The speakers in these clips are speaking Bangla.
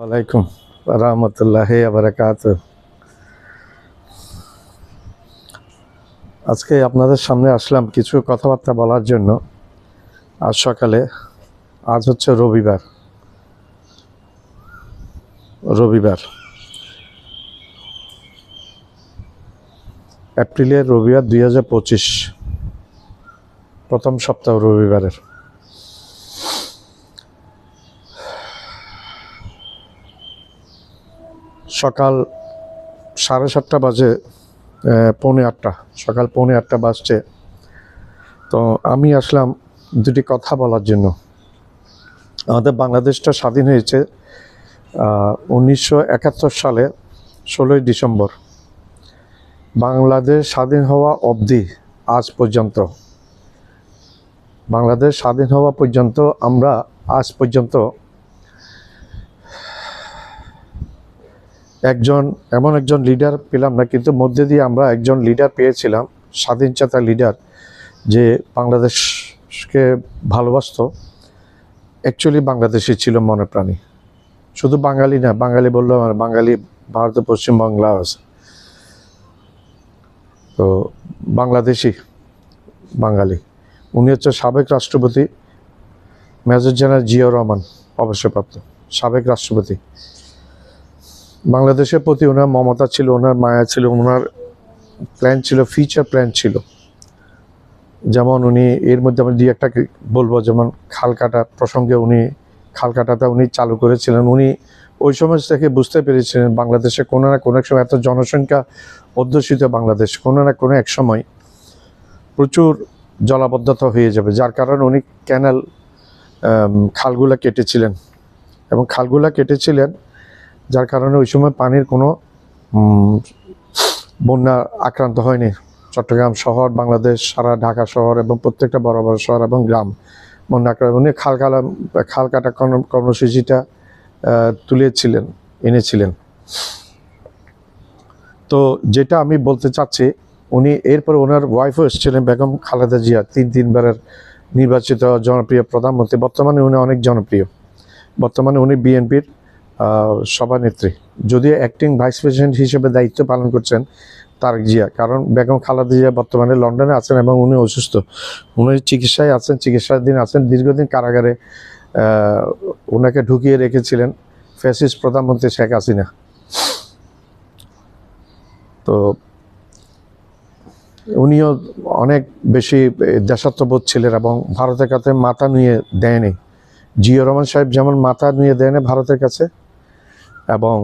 ওয়ালাইকুম রহমতুল্লাহ আবরাকাত আজকে আপনাদের সামনে আসলাম কিছু কথাবার্তা বলার জন্য। আজ সকালে, আজ হচ্ছে রবিবার। রবিবার। এপ্রিলের রবিবার দুই হাজার পঁচিশ। প্রথম সপ্তাহ রবিবারের। সকাল সাড়ে সাতটা বাজে পৌনে আটটা, সকাল পৌনে আটটা বাজছে। তো আমি আসলাম দুটি কথা বলার জন্য। আমাদের বাংলাদেশটা স্বাধীন হয়েছে উনিশশো একাত্তর সালে ষোলোই ডিসেম্বর। বাংলাদেশ স্বাধীন হওয়া অবধি আজ পর্যন্ত, বাংলাদেশ স্বাধীন হওয়া পর্যন্ত আমরা আজ পর্যন্ত একজন, এমন একজন লিডার পেলাম না, কিন্তু মধ্যে দিয়ে আমরা একজন লিডার পেয়েছিলাম, স্বাধীন চেতা লিডার যে বাংলাদেশকে ভালোবাসতো। অ্যাকচুয়ালি বাংলাদেশি ছিল মনে প্রাণী। শুধু বাঙালি না, বাঙালি বললেও আমার, বাঙালি ভারতের পশ্চিমবাংলা আছে। তো বাংলাদেশি বাঙালি। উনি হচ্ছে সাবেক রাষ্ট্রপতি, মেজর জেনারেল জিয়াউর রহমান অবসরপ্রাপ্ত, সাবেক রাষ্ট্রপতি। বাংলাদেশের প্রতি ওনার মমতা ছিল, ওনার মায়া ছিল, ওনার প্ল্যান ছিল ফিউচার প্ল্যান ছিল। যেমন উনি, এর মধ্যে আমি দুই একটা বলব, যেমন খাল কাটা প্রসঙ্গে উনি খাল কাটাটা উনি চালু করেছিলেন। উনি ওই সময় থেকে বুঝতে পেরেছিলেন বাংলাদেশে কোনো না কোনো এক সময় এত জনসংখ্যা অধ্যুষিত বাংলাদেশ, কোনো না কোনো এক সময় প্রচুর জলাবদ্ধতা হয়ে যাবে। যার কারণে উনি ক্যানাল খালগুলা কেটেছিলেন। এবং খালগুলা কেটেছিলেন যার কারণে ওই সময় পানির কোনো বন্যা আক্রান্ত হয়নি। চট্টগ্রাম শহর, বাংলাদেশ, সারা ঢাকা শহর এবং প্রত্যেকটা বড় বড় শহর এবং গ্রাম বন্যা আক্রান্ত উনি খাল কালা খাল কাটা কর্মসূচিটা তুলেছিলেন, এনেছিলেন। তো যেটা আমি বলতে চাচ্ছি, উনি এরপর ওনার ওয়াইফও এসেছিলেন, বেগম খালেদা জিয়া, তিন, তিনবারের নির্বাচিত জনপ্রিয় প্রধানমন্ত্রী। বর্তমানে উনি অনেক জনপ্রিয়। বর্তমানে উনি বিএনপির সভানেত্রী। যদিও অ্যাক্টিং ভাইস প্রেসিডেন্ট হিসেবে দায়িত্ব পালন করছেন তারেক জিয়া, কারণ বেগম খালেদা জিয়া বর্তমানে লন্ডনে আছেন এবং উনি অসুস্থ। উনি চিকিৎসায় আছেন, চিকিৎসাধীন আছেন, দীর্ঘদিন কারাগারে ওনাকে ঢুকিয়ে রেখেছিলেন ফ্যাসিস্ট প্রধানমন্ত্রী শেখ হাসিনা। তো উনিও অনেক বেশি দেশাত্মবোধ ছিলেন এবং ভারতের কাছে মাথা নিয়ে দেয়নি। জিয়া রহমান সাহেব যেমন মাথা নিয়ে দেয়নি ভারতের কাছে এবং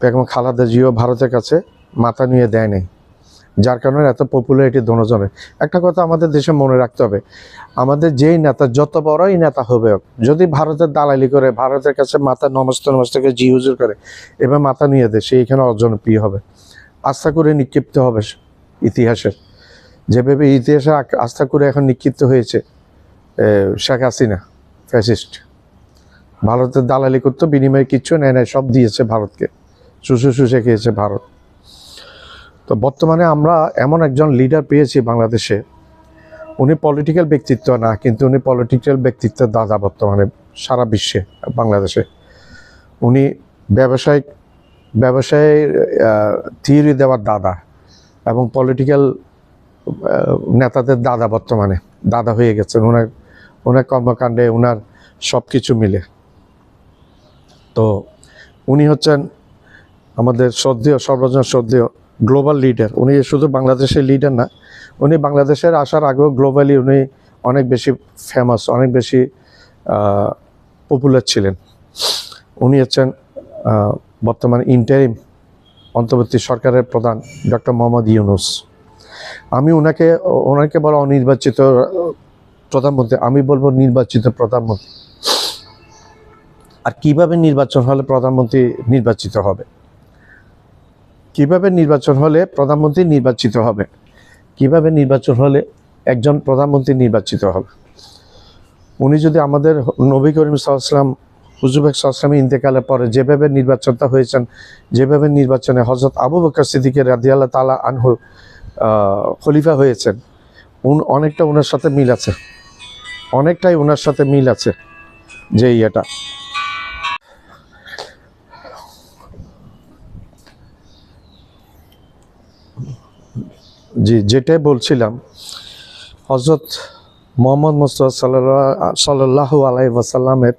বেগম খালাদা জিও ভারতের কাছে মাথা নিয়ে দেয়নি যার কারণে এত পপুলারিটি দোনোজনের একটা কথা আমাদের দেশে মনে রাখতে হবে, আমাদের যেই নেতা, যত বড়ই নেতা হবে যদি ভারতের দালালি করে, ভারতের কাছে মাথা নমস্ত নমস্তকে জি হুজুর করে, এবার মাথা নিয়ে দেয়, সে এখানে অজনপ্রিয় হবে। আস্থা করে নিক্ষিপ্ত হবে ইতিহাসের যেভাবে ইতিহাসে আস্থা করে এখন নিক্ষিপ্ত হয়েছে শেখ হাসিনা ফ্যাসিস্ট ভারতের দালালি করতো, বিনিময়ে কিচ্ছু নেয় নাই, সব দিয়েছে ভারতকে। শুষে শুষে খেয়েছে ভারত। তো বর্তমানে আমরা এমন একজন লিডার পেয়েছি বাংলাদেশে। উনি পলিটিক্যাল ব্যক্তিত্ব না, কিন্তু উনি পলিটিক্যাল ব্যক্তিত্বের দাদা বর্তমানে সারা বিশ্বে, বাংলাদেশে। উনি ব্যবসায়িক, ব্যবসায়ের থিওরি দেওয়ার দাদা এবং পলিটিক্যাল নেতাদের দাদা বর্তমানে, দাদা হয়ে গেছেন। ওনার ওনার কর্মকাণ্ডে ওনার সব কিছু মিলে। তো উনি হচ্ছেন আমাদের শ্রদ্ধেয় সর্বজন শ্রদ্ধেয় গ্লোবাল লিডার উনি শুধু বাংলাদেশের লিডার না, উনি বাংলাদেশের আসার আগেও গ্লোবালি উনি অনেক বেশি ফেমাস অনেক বেশি পপুলার ছিলেন। উনি হচ্ছেন বর্তমান ইন্টারিম অন্তর্বর্তী সরকারের প্রধান ডক্টর মোহাম্মদ ইউনুস। আমি ওনাকে ওনাকে বলা অনির্বাচিত, প্রধানমন্ত্রী, আমি বলব নির্বাচিত প্রধানমন্ত্রী। আর কীভাবে নির্বাচন হলে প্রধানমন্ত্রী নির্বাচিত হবে? কীভাবে নির্বাচন হলে প্রধানমন্ত্রী নির্বাচিত হবে? কীভাবে নির্বাচন হলে একজন প্রধানমন্ত্রী নির্বাচিত হবে? উনি যদি আমাদের নবী করিম সাল্লাম হুজুবেক সাল্লামের ইন্তেকালের পরে যেভাবে নির্বাচনটা হয়েছেন, যেভাবে নির্বাচনে হজরত আবু বকর সিদ্দিকের রাদিয়াল্লাহ তালা আনহু খলিফা হয়েছেন, উন, অনেকটা ওনার সাথে মিল আছে। অনেকটাই ওনার সাথে মিল আছে যে ইয়েটা। জি, যেটাই বলছিলাম হজরত মোহাম্মদ মুস্তফা সাল্লাহ সাল্লাহ আলাই ওয়াসাল্লামের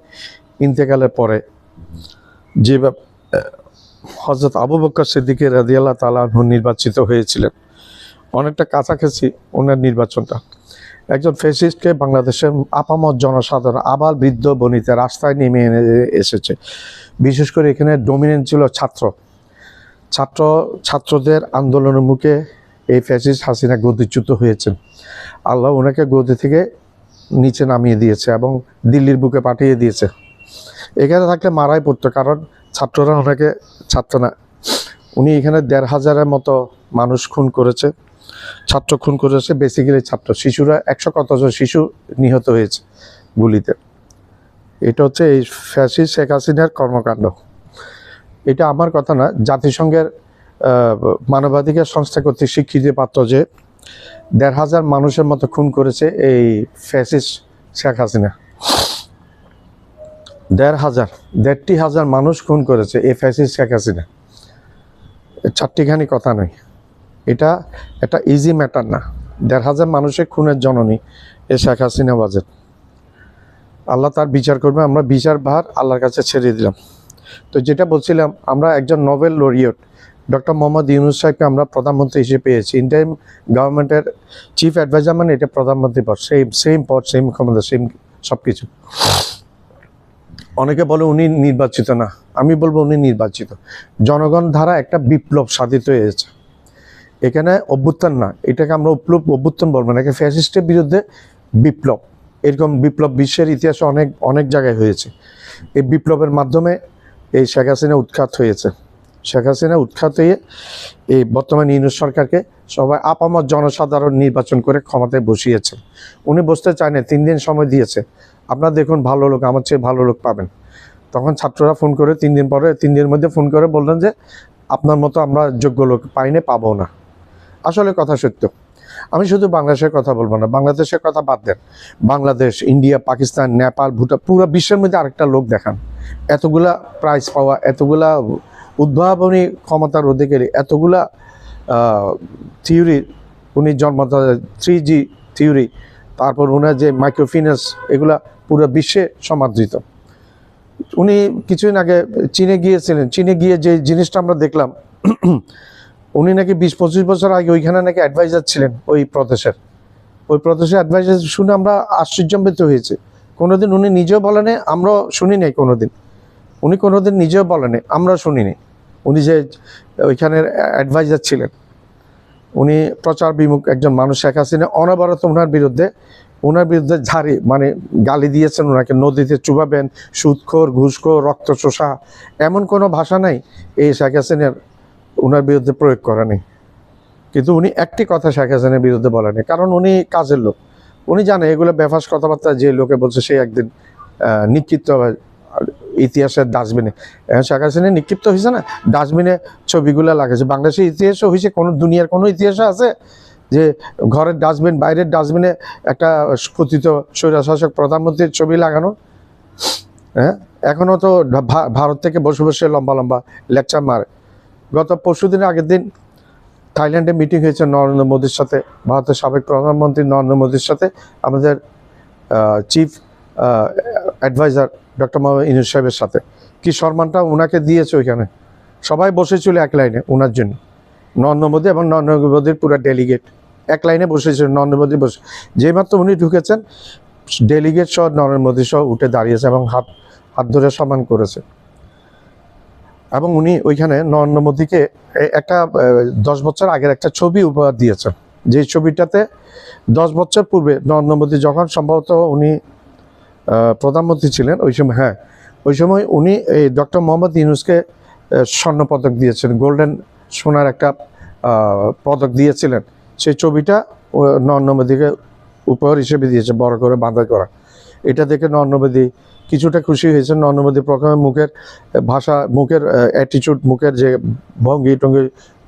ইন্তেকালের পরে যে হজরত আবু বকর সিদ্দিকের রাদিয়াল্লাহ তালাহ নির্বাচিত হয়েছিলেন। অনেকটা কাছাকাছি ওনার নির্বাচনটা। একজন ফেসিস্টকে বাংলাদেশের আপামত জনসাধারণ আবার বৃদ্ধ বনিতে রাস্তায় নেমে এনে এসেছে। বিশেষ করে এখানে ডোমিনেন্ট ছিল ছাত্র। ছাত্র ছাত্রদের আন্দোলনের মুখে এই ফ্যাসিস্ট হাসিনা গদিচ্যুত হয়েছেন। আল্লাহ ওনাকে গদি থেকে নিচে নামিয়ে দিয়েছে এবং দিল্লির বুকে পাঠিয়ে দিয়েছে। এখানে থাকলে মারাই পড়তো, কারণ ছাত্ররা ওনাকে ছাত্র না। উনি এখানে দেড় হাজারের মতো মানুষ খুন করেছে, ছাত্র খুন করেছে বেসিক্যালি ছাত্র। শিশুরা একশো কতজন শিশু নিহত হয়েছে গুলিতে। এটা হচ্ছে এই ফ্যাসিস্ট শেখ হাসিনার কর্মকাণ্ড। এটা আমার কথা না, জাতিসংঘের মানবাধিকার সংস্থা কর্তৃক স্বীকৃতি পাত্র যে দেড় হাজার মানুষের মতো খুন করেছে এই ফ্যাসিস শেখ হাসিনা। দেড় হাজার, দেড়টি হাজার মানুষ খুন করেছে এই ফ্যাসিস্ট শেখ হাসিনা। চারটিখানি কথা নয়। এটা একটা ইজি ম্যাটার না। দেড় হাজার মানুষের খুনের জননী এ শেখ হাসিনা বাজেট আল্লাহ তার বিচার করবে, আমরা বিচার ভার আল্লাহর কাছে ছেড়ে দিলাম। তো যেটা বলছিলাম, আমরা একজন Nobel laureate, doctor Mohammad Yunus সাহেবকে আমরা প্রধানমন্ত্রী হিসেবে পেয়েছি। ইন্ডিয়ান গভর্নমেন্টের চিফ অ্যাডভাইজার মানে এটা প্রধানমন্ত্রী পদ, সেম সেম পদ, সেম ক্ষমতা, সেম সব কিছু অনেকে বলে উনি নির্বাচিত না, আমি বলব উনি নির্বাচিত। জনগণ ধারা একটা বিপ্লব সাধিত হয়েছে। এখানে অভ্যুত্থান না, এটাকে আমরা উপলব অভ্যুত্থান বলব না ফ্যাসিস্টের বিরুদ্ধে বিপ্লব। এরকম বিপ্লব বিশ্বের ইতিহাসে অনেক অনেক জায়গায় হয়েছে। এই বিপ্লবের মাধ্যমে এই শেখ হাসিনা উৎখাত হয়েছে। শেখ হাসিনা উৎখাত হয়ে এই বর্তমান ইউনুস সরকারকে সবাই আপামত জনসাধারণ নির্বাচন করে ক্ষমতায় বসিয়েছে। উনি বসতে চায় না তিন দিন সময় দিয়েছে। আপনার দেখুন, ভালো লোক, আমার চেয়ে ভালো লোক পাবেন। তখন ছাত্ররা ফোন করে, তিন দিন পরে, তিন দিনের মধ্যে ফোন করে বললেন যে, আপনার মতো আমরা যোগ্য লোক পাইনে পাবো না। আসলে কথা সত্য। আমি শুধু বাংলাদেশের কথা বলব না, বাংলাদেশের কথা বাদ দেন। বাংলাদেশ, ইন্ডিয়া, পাকিস্তান, নেপাল, ভুটান, পুরো বিশ্বের মধ্যে আরেকটা লোক দেখান। এতগুলা প্রাইজ পাওয়া, এতগুলা উদ্ভাবনী ক্ষমতার অধিকারী, এতগুলা থিওরি উনি জন্মত থ্রি জি থিওরি তারপর ওনার যে মাইক্রোফিন্যান্স এগুলা পুরো বিশ্বে সমাদৃত। উনি কিছুদিন আগে চীনে গিয়েছিলেন। চীনে গিয়ে যে জিনিসটা আমরা দেখলাম উনি নাকি বিশ পঁচিশ বছর আগে ওইখানে নাকি অ্যাডভাইজার ছিলেন ওই প্রদেশের। ওই প্রদেশের অ্যাডভাইজার শুনে আমরা আশ্চর্যান্বিত হয়েছে। কোনোদিন উনি নিজেও বলেন আমরাও শুনি নাই কোনোদিন। উনি কোনোদিন নিজেও বলেনি আমরা শুনিনি। উনি যে ওইখানের অ্যাডভাইজার ছিলেন। উনি প্রচার বিমুখ একজন মানুষ, শেখ হাসিনা, অনবরত ওনার বিরুদ্ধে ওনার বিরুদ্ধে ঝাড়ি মানে গালি দিয়েছেন ওনাকে নদীতে চুবাবেন, সুদখোর, ঘুষখোর রক্ত চোষা এমন কোনো ভাষা নাই এই শেখ হাসিনার ওনার বিরুদ্ধে প্রয়োগ করা নেই। কিন্তু উনি একটি কথা শেখ হাসিনার বিরুদ্ধে বলেনি কারণ উনি কাজের লোক। উনি জানে এগুলো বেফাস কথাবার্তা যে লোকে বলছে সে একদিন নিক্ষিপ্ত হবে। ইতিহাসের ডাস্টবিনে শেখ হাসিনা নিক্ষিপ্ত হয়েছে না? ডাস্টবিনে ছবিগুলো লাগাছে বাংলাদেশের ইতিহাসও হয়েছে, কোনো দুনিয়ার কোনো ইতিহাসে আছে যে ঘরের ডাস্টবিন, বাইরের ডাস্টবিনে একটা কথিত স্বৈরশাসক প্রধানমন্ত্রীর ছবি লাগানো? হ্যাঁ? এখনও তো ভারত থেকে বসে বসে লম্বা লম্বা লেকচার মারে। গত পরশু দিনের আগের দিন থাইল্যান্ডে মিটিং হয়েছে নরেন্দ্র মোদীর সাথে, ভারতের সাবেক প্রধানমন্ত্রী নরেন্দ্র মোদীর সাথে। আমাদের chief adviser doctor Mohammad Yunus সাহেবের সাথে। কি সম্মানটা ওনাকে দিয়েছে ওইখানে? সবাই বসেছিল এক লাইনে ওনার জন্য। নরেন্দ্র মোদী এবং নরেন্দ্র মোদীর পুরো ডেলিগেট এক লাইনে বসেছিল, নরেন্দ্র মোদী বসে। যেই মাত্র উনি ঢুকেছেন ডেলিগেট সহ নরেন্দ্র মোদী সহ উঠে দাঁড়িয়েছে এবং হাত হাত ধরে সম্মান করেছে। এবং উনি ওইখানে নরেন্দ্র মোদীকে একটা দশ বছর আগের একটা ছবি উপহার দিয়েছেন। যে ছবিটাতে দশ বছর পূর্বে নরেন্দ্র মোদী যখন সম্ভবত উনি প্রধানমন্ত্রী ছিলেন ওই সময় হ্যাঁ ওই সময় উনি এই ডক্টর মোহাম্মদ ইউনুসকে আহ, স্বর্ণ পদক দিয়েছেন গোল্ডেন সোনার একটা পদক দিয়েছিলেন। সেই ছবিটা নরেন্দ্র মোদীকে উপহার হিসেবে দিয়েছে বড় করে বাঁধা করা। এটা দেখে নরেন্দ্র মোদী কিছুটা খুশি হয়েছে নরেন্দ্র মোদী প্রথমে মুখের ভাষা, মুখের অ্যাটিচিউড মুখের যে ভঙ্গি টঙ্গি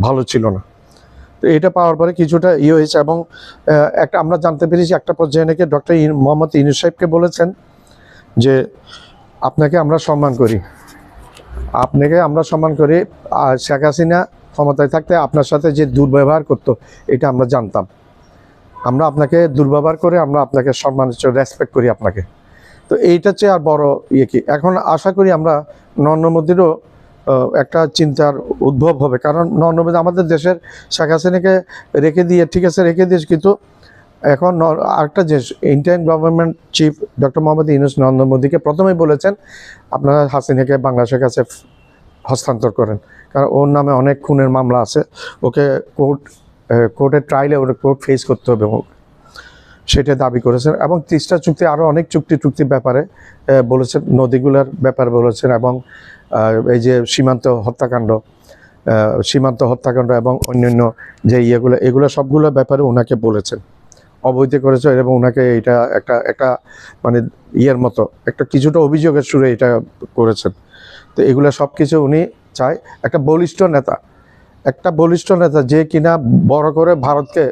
ভালো ছিল না। তো এটা পাওয়ার পরে কিছুটা ইয়ে হয়েছে এবং একটা আমরা জানতে পেরেছি একটা পর্যায়ে নাকি ডক্টর মোহাম্মদ ইনুস সাহেবকে বলেছেন যে আপনাকে আমরা সম্মান করি। আপনাকে আমরা সম্মান করি। শেখ হাসিনা ক্ষমতায় থাকতে আপনার সাথে যে দুর্ব্যবহার করতো, এটা আমরা জানতাম। আমরা আপনাকে দুর্ব্যবহার করে আমরা আপনাকে সম্মান রেসপেক্ট করি আপনাকে। তো এইটা চেয়ে আর বড় ইয়ে কি? এখন আশা করি আমরা নরেন্দ্র একটা চিন্তার উদ্ভব হবে। কারণ নরেন্দ্র মোদী আমাদের দেশের শেখ হাসিনাকে রেখে দিয়ে, ঠিক আছে, রেখে দিয়েছে, কিন্তু এখন আরেকটা যে Indian government chief doctor Mohammad Yunus Narendra মোদীকে প্রথমেই বলেছেন, আপনারা হাসিনাকে বাংলাদেশের কাছে হস্তান্তর করেন। কারণ ওর নামে অনেক খুনের মামলা আছে। ওকে কোর্ট কোর্টের ট্রায়ালে কোর্ট ফেস করতে হবে। সেটা দাবি করেছেন। এবং তিস্তা চুক্তি আরও অনেক চুক্তি চুক্তির ব্যাপারে বলেছেন, নদীগুলোর ব্যাপারে বলেছেন এবং এই যে সীমান্ত হত্যাকাণ্ড সীমান্ত হত্যাকাণ্ড এবং অন্যান্য যে ইয়েগুলো, এগুলো সবগুলো ব্যাপারে ওনাকে বলেছেন। অবৈধ করেছে এবং ওনাকে এটা একটা একটা মানে ইয়ের মতো, একটা কিছুটা অভিযোগের সুরে এটা করেছেন। তো এগুলো সব কিছু উনি চায়। একটা বলিষ্ঠ নেতা একটা বলিষ্ঠ নেতা যে কিনা বড় করে ভারতকে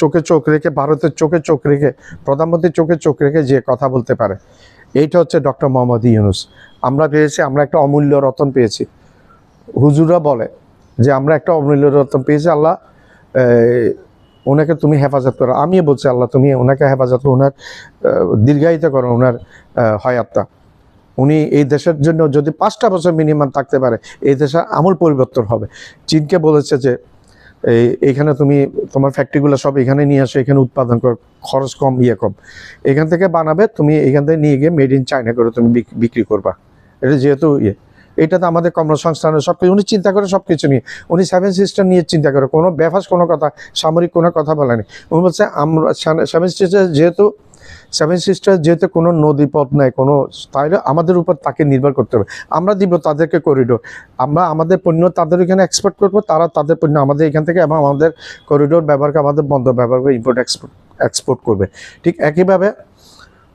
চোখে চোখ রেখে, ভারতের চোখে চোখ রেখে, প্রধানমন্ত্রীর চোখে চোখ রেখে যে কথা বলতে পারে, এইটা হচ্ছে ডক্টর মোহাম্মদ ইউনুস। আমরা পেয়েছি, আমরা একটা অমূল্য রতন পেয়েছি। হুজুরা বলে যে, আমরা একটা অমূল্য রতন পেয়েছি, আল্লাহ ওনাকে তুমি হেফাজত করো। আমিও বলছি, আল্লাহ, তুমি ওনাকে হেফাজত করো, ওনার দীর্ঘায়িত করো, ওনার হয়াতটা উনি এই দেশের জন্য যদি পাঁচটা বছর মিনিমাম থাকতে পারে, এই দেশের আমূল পরিবর্তন হবে। চীনকে বলেছে যে, এই, এইখানে তুমি, তোমার ফ্যাক্টরিগুলো সব এখানে নিয়ে আসো, এখানে উৎপাদন করো, খরচ কম ইয়ে কম। এখান থেকে বানাবে, তুমি এখান থেকে নিয়ে গিয়ে মেড ইন চায়না করে তুমি বিক- বিক্রি করবা। এটা যেহেতু ইয়ে এটা তো আমাদের কর্মসংস্থানের সব কিছু, উনি চিন্তা করে সব কিছু নিয়ে, উনি সেভেন সিস্টেম নিয়ে চিন্তা করে, কোনো বেফাস কোনো কথা, সামরিক কোনো কথা বলেনি। উনি বলছে, আমরা সেভেন সিস্টার যেহেতু সেভেন সিস্টার যেহেতু কোনো নদী পথ নাই, কোনো তাহলে আমাদের উপর তাকে নির্ভর করতে হবে। আমরা দিব তাদেরকে করিডোর আমরা, আমাদের পণ্য তাদের এখানে এক্সপোর্ট করব, তারা তাদের পণ্য আমাদের এখান থেকে এবং আমাদের করিডোর ব্যবহারকে আমাদের বন্ধ ব্যবহার করে ইম্পোর্ট এক্সপোর্ট এক্সপোর্ট করবে। ঠিক একইভাবে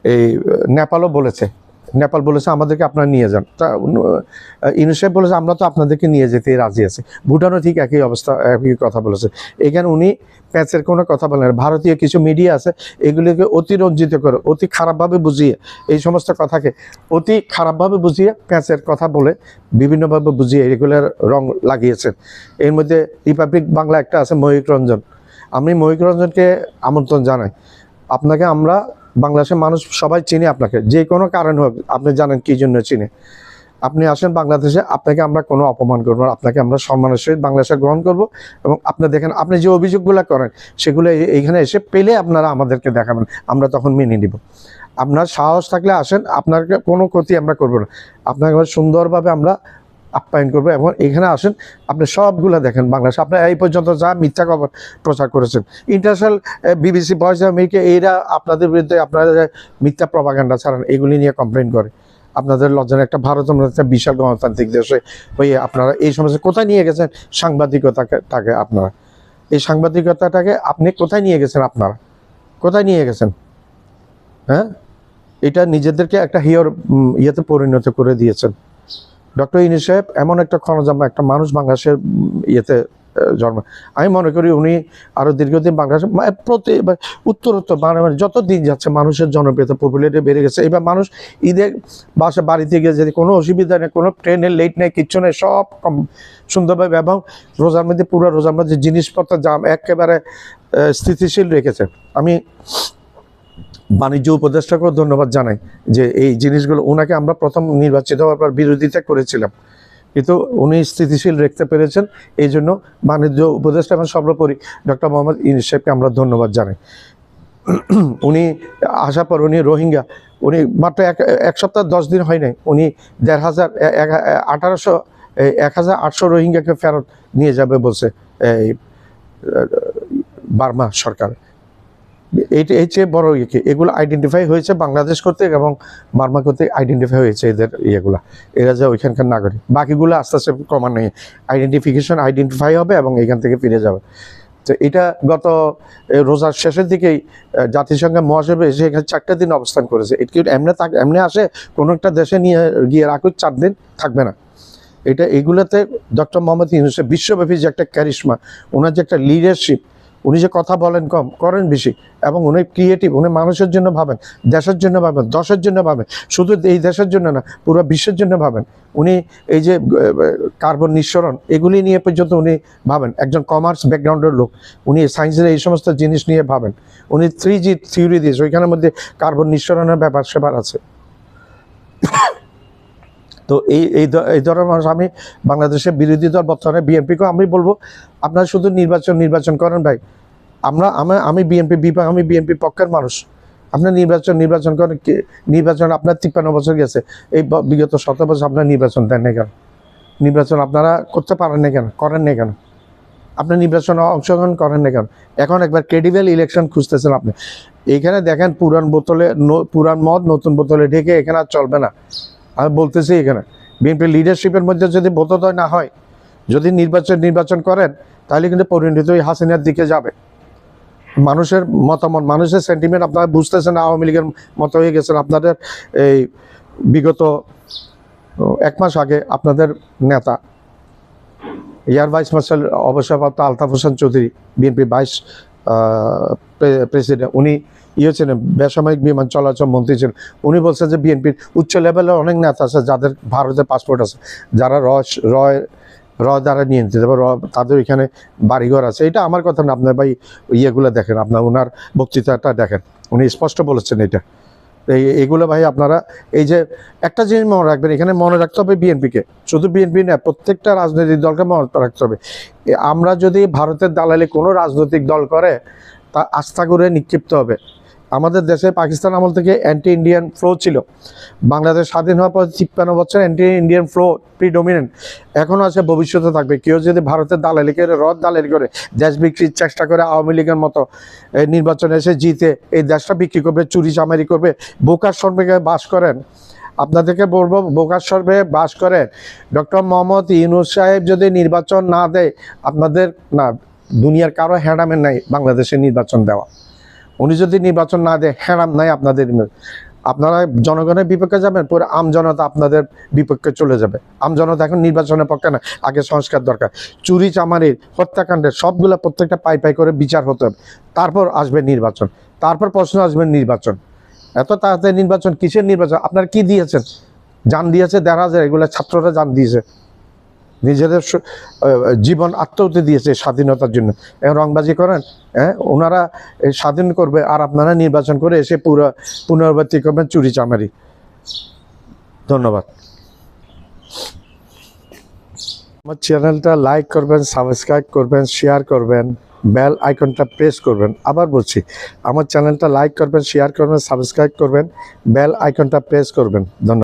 এই নেপালও বলেছে নেপাল বলেছে আমাদেরকে আপনারা নিয়ে যান। তা ইউনিসেফ বলেছে, আমরা তো আপনাদেরকে নিয়ে যেতে রাজি আছি। ভুটানও ঠিক একই অবস্থা, একই কথা বলেছে। এখানে উনি প্যাঁচের কোনো কথা বলেন। ভারতীয় কিছু মিডিয়া আছে, এগুলিকে অতিরঞ্জিত করে, অতি খারাপভাবে বুঝিয়ে, এই সমস্ত কথাকে অতি খারাপভাবে বুঝিয়ে প্যাঁচের কথা বলে বিভিন্নভাবে বুঝিয়ে এগুলোর রং লাগিয়েছেন। এর মধ্যে রিপাবলিক বাংলা একটা আছে মহিক রঞ্জন আমি মহিক রঞ্জনকে আমন্ত্রণ জানাই। আপনাকে আমরা বাংলাদেশের মানুষ সবাই চিনি আপনাকে, যে কোনো কারণ হোক, আপনি জানেন কী জন্য চিনে। আপনি আসেন বাংলাদেশে, আপনাকে আমরা কোনো অপমান করব না, আপনাকে আমরা সম্মানের সহিত বাংলাদেশে গ্রহণ করব এবং আপনি দেখেন, আপনি যে অভিযোগগুলো করেন, সেগুলো এই- এইখানে এসে পেলে আপনারা আমাদেরকে দেখাবেন, আমরা তখন মেনে নিব। আপনার সাহস থাকলে আসেন আপনার কোনো ক্ষতি আমরা করব না। আপনাকে সুন্দরভাবে আমরা আপ্যায়ন করব এবং এখানে আসেন, আপনি সবগুলো দেখেন বাংলাদেশ। আপনি এই পর্যন্ত যা মিথ্যা খবর প্রচার করেছেন। ইন্টারন্যাশনাল বিবিসি ভয়েস আমেরিকা এরা আপনাদের বিরুদ্ধে আপনারা যে মিথ্যা প্রপাগান্ডা ছাড়ান, এগুলি নিয়ে কমপ্লেন করে। আপনাদের লজ্জার একটা ভারত একটা বিশাল গণতান্ত্রিক দেশে হয়ে আপনারা এই সমস্যা কোথায় নিয়ে গেছেন? সাংবাদিকতাকে, তাকে আপনারা। এই সাংবাদিকতাটাকে আপনি কোথায় নিয়ে গেছেন আপনারা? কোথায় নিয়ে গেছেন? হ্যাঁ? এটা নিজেদেরকে একটা হিয়র ইয়েতে পরিণত করে দিয়েছেন। ডক্টর ইনি সাহেব, এমন একটা ক্ষণজামা একটা মানুষ বাংলাদেশের ইয়েতে জন্ম। আমি মনে করি উনি আরও দীর্ঘদিন বাংলাদেশ প্রতি উত্তরোত্তর মানে যত দিন যাচ্ছে মানুষের জনপ্রিয়তা পপুলারিটি বেড়ে গেছে। এবার মানুষ ঈদের বাসা, বাড়িতে গিয়ে যদি কোনো অসুবিধা নেই, কোনো ট্রেনের লেট নেই, কিচ্ছু নেই, সব কম, সুন্দরভাবে এবং রোজার মধ্যে পুরো রোজার মধ্যে জিনিসপত্র দাম একেবারে স্থিতিশীল রেখেছে। আমি বাণিজ্য উপদেষ্টাকেও ধন্যবাদ জানাই যে এই জিনিসগুলো, ওনাকে আমরা প্রথম নির্বাচিত হওয়ার পর বিরোধিতা করেছিলাম। কিন্তু উনি স্থিতিশীল রাখতে পেরেছেন, এই জন্য বাণিজ্য উপদেষ্টা এবং সর্বোপরি ডক্টর মোহাম্মদ ইউনুস সাহেবকে আমরা ধন্যবাদ জানাই। উনি আসার পর উনি রোহিঙ্গা, উনি মাত্র এক এক সপ্তাহ দশ দিন হয় নাই, উনি দেড় হাজার আঠারোশো এক হাজার আটশো রোহিঙ্গাকে ফেরত নিয়ে যাবে বলছে এই বার্মা সরকার। এইটা এই চেয়ে বড় ইয়ে এগুলো আইডেন্টিফাই হয়েছে বাংলাদেশ কর্তৃক এবং বার্মা কর্তৃক আইডেন্টিফাই হয়েছে এদের ইয়েগুলা। এরা যে ওইখানকার নাগরিক। বাকিগুলো আস্তে আস্তে ক্রমান্বয়ে আইডেন্টিফিকেশন আইডেন্টিফাই হবে এবং এখান থেকে ফিরে যাবে। তো এটা গত রোজার শেষের দিকেই জাতিসংঘের মহাসভা এসে এখানে চারটে দিন অবস্থান করেছে। এটা এমনি থাক, এমনি আসে? কোনো একটা দেশে নিয়ে, গিয়ে রাখুক, চার দিন থাকবে না। এটা, এগুলোতে ডক্টর মোহাম্মদ ইউনুসের বিশ্বব্যাপী যে একটা ক্যারিশমা ওনার যে একটা লিডারশিপ উনি যে কথা বলেন কম, করেন বেশি, এবং উনি ক্রিয়েটিভ উনি মানুষের জন্য ভাবেন, দেশের জন্য ভাবেন, দশের জন্য ভাবেন, শুধু এই দেশের জন্য না, পুরো বিশ্বের জন্য ভাবেন। উনি এই যে কার্বন নিঃসরণ, এগুলি নিয়ে পর্যন্ত উনি ভাবেন, একজন কমার্স ব্যাকগ্রাউন্ডের লোক, উনি সায়েন্সের এই সমস্ত জিনিস নিয়ে ভাবেন। উনি থ্রি জি থিওরি দিয়েছে, ওইখানের মধ্যে কার্বন নিঃসরণের ব্যাপার সেবার আছে। তো এই এই ধরনের মানুষ আমি বাংলাদেশের বিরোধী দল, বর্তমানে বিএনপিকেও আমি বলব, আপনারা শুধু নির্বাচন নির্বাচন করেন ভাই। আমরা আমি বিএনপি বিপা, আমি বিএনপি পক্ষের মানুষ। আপনার নির্বাচন নির্বাচন করেন নির্বাচন আপনার তিপ্পান্ন বছর গেছে। এই বিগত শত বছর আপনার নির্বাচন দেন না কেন? নির্বাচন আপনারা করতে পারেন না কেন? করেন না কেন? আপনি নির্বাচনে অংশগ্রহণ করেন না কেন? এখন একবার ক্রেডিবেল ইলেকশন খুঁজতেছেন আপনি। এখানে দেখেন পুরান বোতলে পুরান মদ নতুন বোতলে ঢেকে এখানে আর চলবে না। আমি বলতেছি এখানে, বিএনপি লিডারশিপের মধ্যে যদি বোধোদয় না হয়, যদি নির্বাচন নির্বাচন করেন, তাহলে কিন্তু পরিণত ওই হাসিনার দিকে যাবে। মানুষের মতামত, মানুষের সেন্টিমেন্ট আপনারা বুঝতেছেন, আওয়ামী লীগের মতো হয়ে গেছেন। আপনাদের এই বিগত এক মাস আগে আপনাদের নেতা এয়ার ভাইস মার্শাল অবসরপ্রাপ্ত Altaf Hossain Chowdhury, BNP vice president, উনি ইয়ে ছিলেন, বেসামরিক বিমান চলাচল মন্ত্রী ছিলেন। উনি বলছেন যে বিএনপির উচ্চ লেভেলের অনেক নেতা আছে, যাদের ভারতের পাসপোর্ট আছে, যারা রস রয় র দ্বারা নিয়ন্ত্রিত র তাদের এখানে বাড়িঘর আছে। এটা আমার কথা না, আপনার ভাই ইয়েগুলো দেখেন, আপনার ওনার বক্তৃতাটা দেখেন। উনি স্পষ্ট বলেছেন এটা। এই, এগুলো ভাই আপনারা, এই যে একটা জিনিস মনে রাখবেন, এখানে মনে রাখতে হবে বিএনপিকে। শুধু বিএনপি না, প্রত্যেকটা রাজনৈতিক দলকে মনে রাখতে হবে। আমরা যদি ভারতের দালালি কোনো রাজনৈতিক দল করে, তা আস্থা করে নিক্ষিপ্ত হবে। আমাদের দেশে পাকিস্তান আমল থেকে অ্যান্টি ইন্ডিয়ান ফ্লো ছিল। বাংলাদেশ স্বাধীন হওয়ার পর তিপ্পান্ন বছর অ্যান্টি ইন্ডিয়ান ফ্লো প্রিডোমিনেন্ট এখনও আছে, ভবিষ্যতে থাকবে। কেউ যদি ভারতের দালালি করে, রদ দালালি করে, দেশ বিক্রির চেষ্টা করে আওয়ামী লীগের মতো নির্বাচনে এসে জিতে এই দেশটা বিক্রি করবে, চুরি চামারি করবে, বোকার সর্বে বাস করেন। আপনাদেরকে বলব, বোকার সর্বে বাস করেন। ডক্টর মোহাম্মদ ইউনুস সাহেব যদি নির্বাচন না দেয়, আপনাদের না, দুনিয়ার কারও হ্যাডামের নাই বাংলাদেশে নির্বাচন দেওয়া। উনি যদি নির্বাচন না দেয় হ্যাডাম নাই আপনাদের আপনারা জনগণের বিপক্ষে যাবেন, পরে আম জনতা আপনাদের বিপক্ষে চলে যাবে। আম জনতা এখন নির্বাচনের পক্ষে না, আগে সংস্কার দরকার। চুরি চামারির হত্যাকাণ্ডের সবগুলো প্রত্যেকটা পাই পাই করে বিচার হতে হবে। তারপর আসবে নির্বাচন। তারপর প্রশ্ন আসবে নির্বাচন। এত তাড়াতাড়ি নির্বাচন, কিসের নির্বাচন? আপনারা কি দিয়েছেন? যান দিয়েছে দেড় হাজার, এগুলো ছাত্ররা যান দিয়েছে। নিজেদের জীবন আত্মহতি দিয়েছে স্বাধীনতার জন্য। এখন রংবাজি করেন হ্যাঁ? ওনারা স্বাধীন করবে আর আপনারা নির্বাচন করে এসে পুরো পুনরাবৃত্তি করবেন চুরি চামারি। ধন্যবাদ। আমার চ্যানেলটা লাইক করবেন, সাবস্ক্রাইব করবেন, শেয়ার করবেন, বেল আইকনটা প্রেস করবেন। আবার বলছি, আমার চ্যানেলটা লাইক করবেন, শেয়ার করবেন, সাবস্ক্রাইব করবেন, বেল আইকনটা প্রেস করবেন। ধন্যবাদ।